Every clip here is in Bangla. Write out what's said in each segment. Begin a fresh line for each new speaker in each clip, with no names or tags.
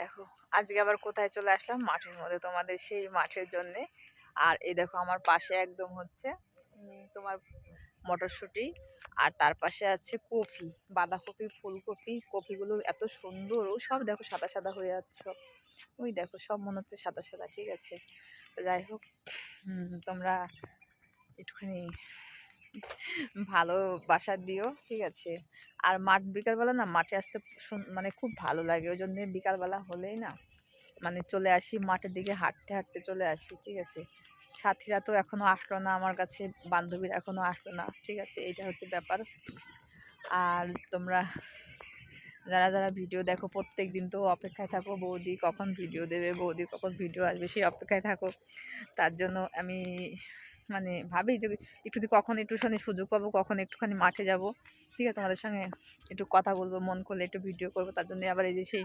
দেখো, আজকে আবার কোথায় চলে আসলাম? মাঠের মধ্যে তোমাদের সেই মাঠের জন্যে। আর এই দেখো, আমার পাশে একদম হচ্ছে তোমার মটরশুঁটি। আর তার পাশে আছে কপি, বাঁধাকপি, ফুলকপি। কপিগুলো এত সুন্দর, ও সব দেখো সাদা সাদা হয়ে আছে সব। ওই দেখো, সব মনে হচ্ছে সাদা সাদা, ঠিক আছে? যাই হোক তোমরা একটুখানি ভালোবাসা দিও, ঠিক আছে। আর মাঠ বিকালবেলা না মাঠে আসতে মানে খুব ভালো লাগে। ওই জন্য বিকালবেলা হলেই না মানে চলে আসি, মাঠের দিকে হাঁটতে হাঁটতে চলে আসি, ঠিক আছে। সাথীরা তো এখনও আসলো না, আমার কাছে বান্ধবীরা এখনও আসলো না, ঠিক আছে। এইটা হচ্ছে ব্যাপার। আর তোমরা যারা যারা ভিডিও দেখো প্রত্যেক দিন তো অপেক্ষায় থাকো, বৌদি কখন ভিডিও দেবে, বৌদি কখন ভিডিও আসবে, সেই অপেক্ষায় থাকো। তার জন্য আমি মানে ভাবি যে একটু কখন একটুখানি সুযোগ পাবো, কখন একটুখানি মাঠে যাব। ঠিক আছে, তোমাদের সঙ্গে একটু কথা বলব, মন করলে একটু ভিডিও করব। তার জন্য আবার এই যে সেই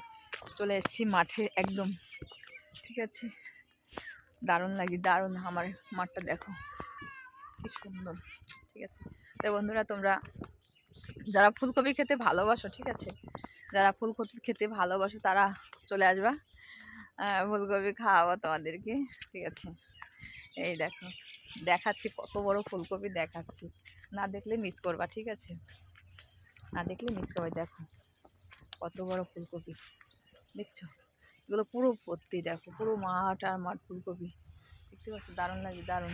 চলে এসেছি মাঠে একদম। ঠিক আছে? দারুণ লাগে, দারুণ আমার মাঠটা দেখো। কি সুন্দর। ঠিক আছে? তো বন্ধুরা, তোমরা যারা ফুলকপি খেতে ভালোবাসো, ঠিক আছে? যারা ফুলকপি খেতে ভালোবাসো, তারা চলে আসবা। ফুলকপি খাওয়াবো তোমাদেরকে। ঠিক আছে? এই দেখো। দেখাচ্ছি, কত বড় ফুলকপি দেখাচ্ছি। না দেখলে মিস করবা, ঠিক আছে? না দেখলে মিস করবা, দেখো। কত বড় ফুলকপি। দেখছ? এগুলো পুরো ভর্তি, দেখো, পুরো মাঠ আর মাঠ ফুলকপি। দেখতে পাচ্ছ? দারুণ লাগে, দারুণ।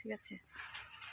ঠিক আছে?